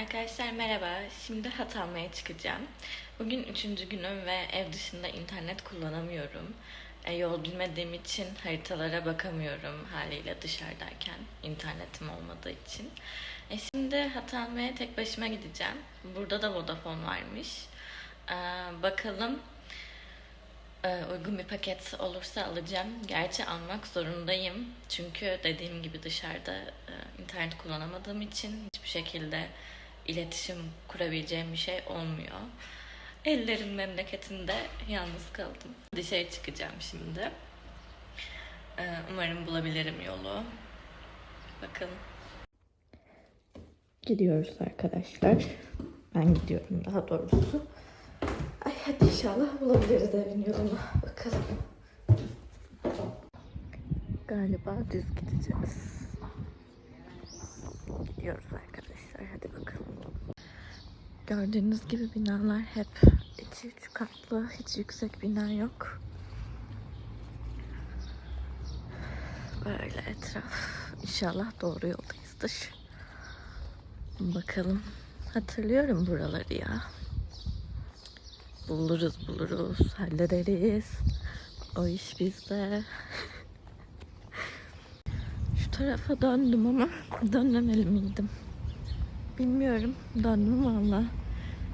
Arkadaşlar merhaba. Şimdi hat almaya çıkacağım. Bugün üçüncü günüm ve ev dışında internet kullanamıyorum. E, yol bilmediğim için haritalara bakamıyorum haliyle dışarıdayken internetim olmadığı için. E, şimdi hat almaya tek başıma gideceğim. Burada da Vodafone varmış. E, bakalım e, uygun bir paket olursa alacağım. Gerçi almak zorundayım. Çünkü dediğim gibi dışarıda e, internet kullanamadığım için hiçbir şekilde iletişim kurabileceğim bir şey olmuyor. Ellerin memleketinde yalnız kaldım. Dışarı çıkacağım şimdi. E, umarım bulabilirim yolu. Bakalım. Gidiyoruz arkadaşlar. Ben gidiyorum daha doğrusu. Ay hadi inşallah bulabiliriz evin yolunu. Bakalım. Galiba düz gideceğiz. Gidiyoruz arkadaşlar. Hadi bakalım. Gördüğünüz gibi binalar hep içi üç katlı. Hiç yüksek bina yok. Böyle etraf. İnşallah doğru yoldayızdır. Bakalım. Hatırlıyorum buraları ya. Buluruz buluruz. Hallederiz. O iş bizde. Şu tarafa döndüm ama dönmemeli miydim? Bilmiyorum. Döndüm valla.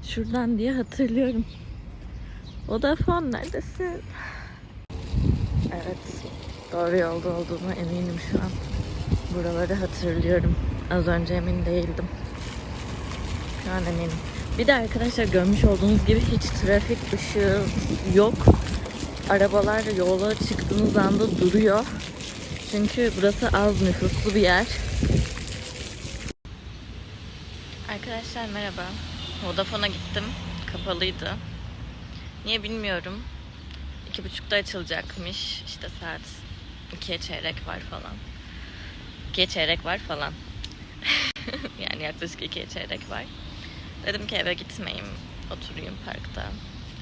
Şuradan diye hatırlıyorum. Vodafone neredesin? Evet. Doğru yolda olduğuma eminim şu an. Buraları hatırlıyorum. Az önce emin değildim. Şu an eminim. Bir de arkadaşlar görmüş olduğunuz gibi hiç trafik ışığı yok. Arabalar yola çıktığınız anda duruyor. Çünkü burası az nüfuslu bir yer. Arkadaşlar merhaba. Vodafone'a gittim. Kapalıydı. Niye bilmiyorum. İki buçukta açılacakmış. İşte saat ikiye çeyrek var falan. İkiye çeyrek var falan. yani yaklaşık ikiye çeyrek var. Dedim ki eve gitmeyeyim. Oturayım parkta.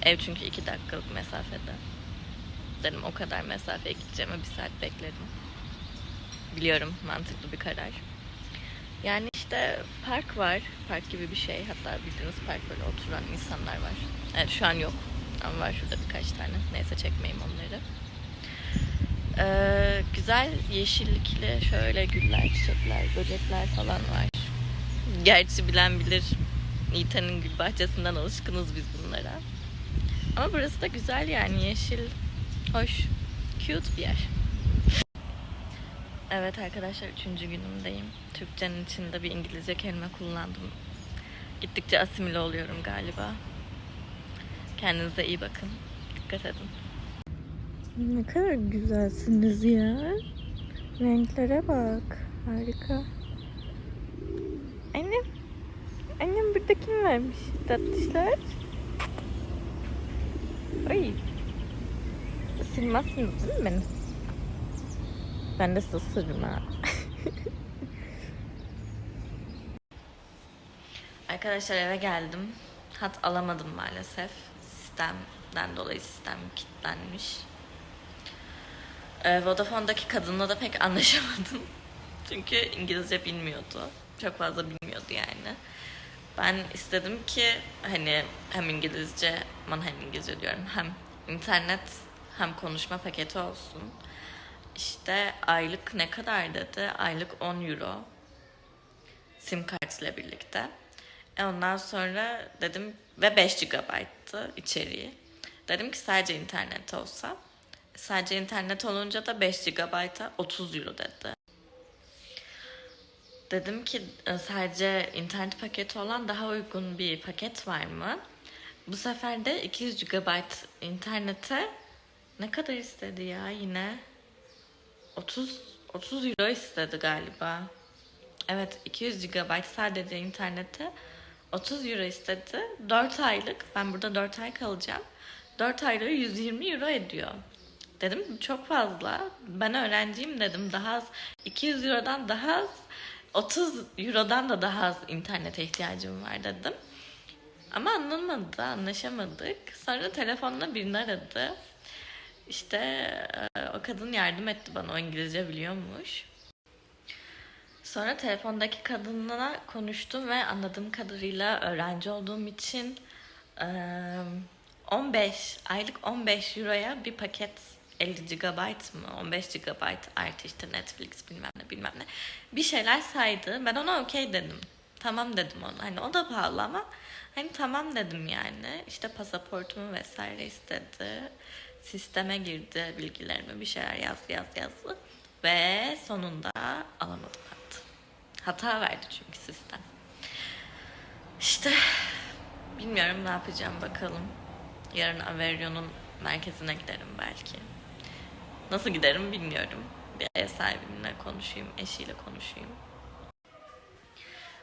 Ev çünkü iki dakikalık mesafede. Dedim o kadar mesafeye gideceğime bir saat bekledim. Biliyorum mantıklı bir karar. Yani işte park var. Park gibi bir şey. Hatta bildiğiniz park böyle oturan insanlar var. Evet şu an yok. Ama var şurada birkaç tane. Neyse çekmeyeyim onları. Ee, güzel yeşillikli şöyle güller, çiçekler, böcekler falan var. Gerçi bilen bilir Yiğite'nin gül bahçesinden alışkınız biz bunlara. Ama burası da güzel yani yeşil, hoş, cute bir yer. Evet arkadaşlar üçüncü günümdeyim. Türkçenin içinde bir İngilizce kelime kullandım. Gittikçe asimile oluyorum galiba. Kendinize iyi bakın. Dikkat edin. Ne kadar güzelsiniz ya. Renklere bak. Harika. Annem. Annem burada kim vermiş? Tatlışlar. Ay. Isırmazsınız değil mi beni? Ben de ısırırım ha. Arkadaşlar eve geldim. Hat alamadım maalesef. Sistemden dolayı sistem kilitlenmiş. Ee, Vodafone'daki kadınla da pek anlaşamadım. Çünkü İngilizce bilmiyordu. Çok fazla bilmiyordu yani. Ben istedim ki hani hem İngilizce, aman hem İngilizce diyorum hem internet hem konuşma paketi olsun. İşte aylık ne kadar dedi? Aylık 10 euro. Sim kartıyla birlikte. E ondan sonra dedim ve 5 GB'tı içeriği. Dedim ki sadece internet olsa. Sadece internet olunca da 5 GB'a 30 euro dedi. Dedim ki e, sadece internet paketi olan daha uygun bir paket var mı? Bu sefer de 200 GB internete ne kadar istedi ya yine? 30 30 euro istedi galiba. Evet 200 GB sadece internete 30 euro istedi. 4 aylık ben burada 4 ay kalacağım. 4 aylığı 120 euro ediyor. Dedim çok fazla. Ben öğrenciyim dedim. Daha az 200 eurodan daha az 30 eurodan da daha az internete ihtiyacım var dedim. Ama anlamadı, anlaşamadık. Sonra telefonla birini aradı. İşte e, o kadın yardım etti bana. O İngilizce biliyormuş. Sonra telefondaki kadınla konuştum ve anladığım kadarıyla öğrenci olduğum için eee, 15 aylık 15 euroya bir paket 50 GB mı 15 GB artı işte Netflix bilmem ne bilmem ne bir şeyler saydı. Ben ona okey dedim. Tamam dedim ona. Hani o da pahalı ama hani tamam dedim yani. İşte pasaportumu vesaire istedi. Sisteme girdi bilgilerimi bir şeyler yazdı yazdı yazdı. Ve sonunda alamadım hatta. Hata verdi çünkü sistem. İşte bilmiyorum ne yapacağım bakalım. Yarın Averio'nun merkezine giderim belki. Nasıl giderim bilmiyorum. Bir ev sahibimle konuşayım, eşiyle konuşayım.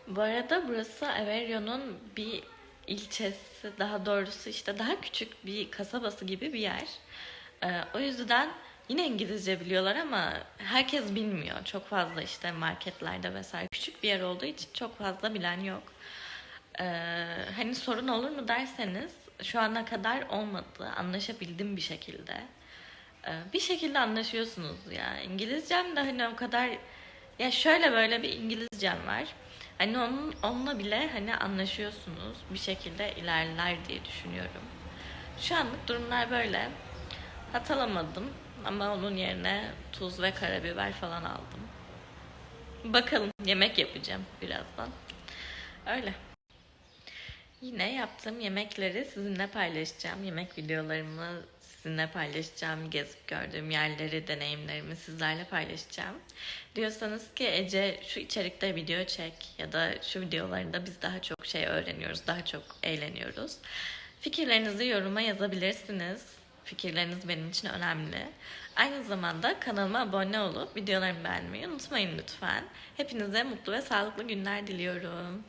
Bu arada burası Averio'nun bir ilçesi, daha doğrusu işte daha küçük bir kasabası gibi bir yer. Ee, o yüzden yine İngilizce biliyorlar ama herkes bilmiyor. Çok fazla işte marketlerde vesaire küçük bir yer olduğu için çok fazla bilen yok. Ee, hani sorun olur mu derseniz şu ana kadar olmadı. Anlaşabildim bir şekilde. Ee, bir şekilde anlaşıyorsunuz ya. İngilizcem de hani o kadar ya şöyle böyle bir İngilizcem var. Hani onun onunla bile hani anlaşıyorsunuz. Bir şekilde ilerler diye düşünüyorum. Şu anlık durumlar böyle. Hatalamadım ama onun yerine tuz ve karabiber falan aldım. Bakalım yemek yapacağım birazdan. Öyle. Yine yaptığım yemekleri sizinle paylaşacağım. Yemek videolarımı sizinle paylaşacağım. Gezip gördüğüm yerleri, deneyimlerimi sizlerle paylaşacağım. Diyorsanız ki Ece şu içerikte video çek ya da şu videolarında biz daha çok şey öğreniyoruz, daha çok eğleniyoruz. Fikirlerinizi yoruma yazabilirsiniz. Fikirleriniz benim için önemli. Aynı zamanda kanalıma abone olup videolarımı beğenmeyi unutmayın lütfen. Hepinize mutlu ve sağlıklı günler diliyorum.